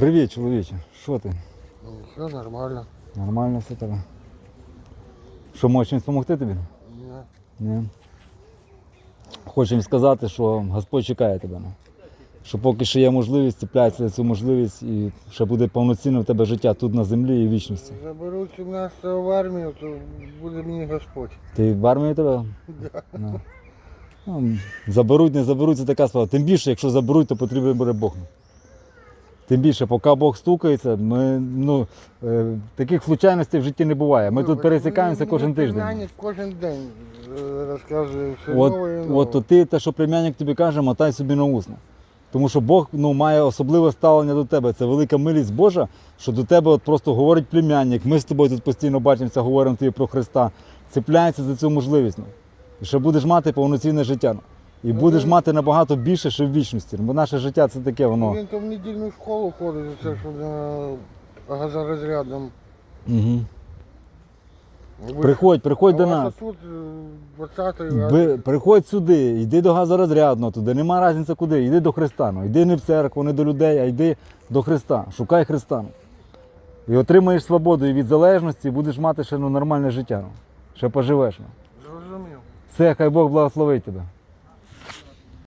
Привіт, чоловіче. Що ти? Ну, все нормально. Нормально все тебе? Що можеш чимось допомогти тобі? Не. Ні. Хочемо сказати, що Господь чекає тебе. ну. Що поки ще є можливість, цепляйся за цю можливість і ще буде повноцінне в тебе життя тут на землі і в вічності. Заберуть 17-го в армію, то буде мені Господь. Ти в армію тебе? Ну. Ну, заберуть, не заберуть, це така справа. Тим більше, якщо заберуть, то потрібен буде Бог. Тим більше, поки Бог стукається, ми, ну, е, таких случайностей в житті не буває. Ми тут пересікаємося кожен тиждень. племянник кожен день е, розказує все От, нове і нове. от то ти, те, що племянник тобі каже, мотай собі на усне. Тому що Бог ну, має особливе ставлення до тебе. Це велика милість Божа, що до тебе от просто говорить племянник. Ми з тобою тут постійно бачимося, говоримо тобі про Христа. Цепляється за цю можливість. Ну. І ще будеш мати повноцінне життя. Ну. І будеш мати набагато більше ще в вічності. Бо наше життя це таке, воно. Він там в недільну школу ходить, за це, що на газорозрядом. Угу. Ви- Приходь, приходь а до у нас. Тут 20-й, Би- Приходь сюди, йди до газорозрядного туди, нема різниці куди, йди до Христа. Ну. Йди не в церкву, не до людей, а йди до Христа. Шукай Христа. Ну. І отримаєш свободу і від залежності, і будеш мати ще ну, нормальне життя. Ну. Ще поживеш. Ну. зрозумів. Все, хай Бог благословить тебе.